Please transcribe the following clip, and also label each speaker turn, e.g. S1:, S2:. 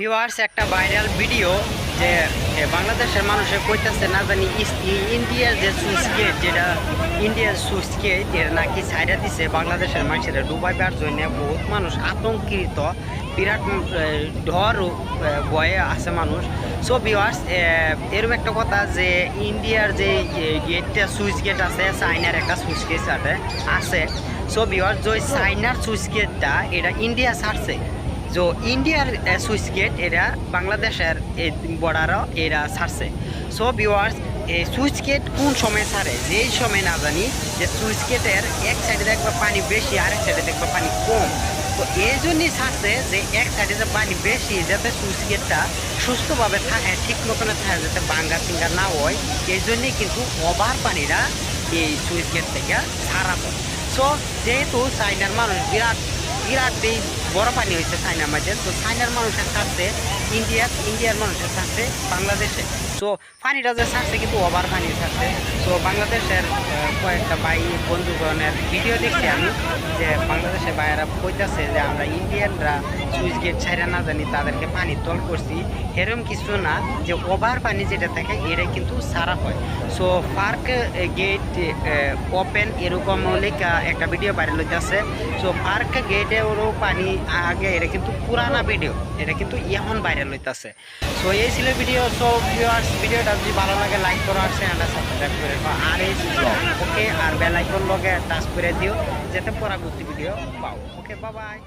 S1: Viewers একটা viral video যে বাংলাদেশের মানুষে কইতাছে না জানি ইন্ডিয়ার যে সুইচ গেট যেটা ইন্ডিয়ার সুইচ গেটের নাকি সাইডা দিছে বাংলাদেশের মানুষের। ডুবাইবার জন্য বহুত মানুষ আতঙ্কিত, বিরাট ডর ভয়ে আছে মানুষ। সো ভিউয়ার্স এরকম একটা কথা যে, ইন্ডিয়ার যে গেটটা সুইচ গেট আছে চাইনার একটা সুইচ গেট আছে আছে। সো ভিউয়ার্স যে চাইনার সুইচ গেটটা এটা ইন্ডিয়া ছাড়ছে। যে ইন্ডিয়ার সুইচ গেট এরা বাংলাদেশের বর্ডারও এরা ছাড়ছে। সো ভিওয়ার্স এই সুইচ গেট কোন সময় ছাড়ে? যেই সময় না জানি, যে সুইচ গেটের এক সাইডে দেখবে পানি বেশি, আরেক সাইডে দেখবে পানি কম। তো এই জন্যই ছাড়ছে যে এক সাইডে যে পানি বেশি, যাতে সুইচ গেটটা সুস্থভাবে থাকে, ঠিক মতন থাকে, যাতে বাঙ্গা ফিঙ্গা না হয়, এই জন্যই কিন্তু ওভার পানিরা এই সুইচ গেট থেকে ছাড়া হয় সো যেহেতু চাইনার মানুষ বিরাট বিরাট বড় পানি হয়েছে সাইনার মাঝে। তো চাইনার মানুষের সাথে ইন্ডিয়া, ইন্ডিয়ার মানুষের সাথে বাংলাদেশে। সো পানিটা যে ছাড়ছে কিন্তু ওভার পানি ছাড়ছে সো বাংলাদেশের কয়েকটা ভাই, বন্ধুগণের ভিডিও দেখছি আমি যে বাংলাদেশের ভাইয়েরা কইতাছে যে আমরা ইন্ডিয়ানরা সুইচ গেট ছাইরা না জানি তাদেরকে পানি তল করছি। এরকম কিছু না, যে ওভার পানি যেটা থাকে এটা কিন্তু সারা হয়। সো পার্ক গেট ওপেন এরকম লেখা একটা ভিডিও ভাইরাল হইতেছে। সো পার্ক গেটে ওরও পানি আগে, এটা কিন্তু পুরানা ভিডিও এটা কিন্তু এখন ভাইরাল হইতেছে সো এই ছিল ভিডিও সো ভিউয়ার্স ভিডিওটা যদি ভালো লাগে লাইক করো আর চ্যানেলটা সাবস্ক্রাইব করে রাখো। আর এই ওকে আর বেল আইকন লগে টাচ করে দিও যাতে পরবর্তী ভিডিও পাও। Okay bye bye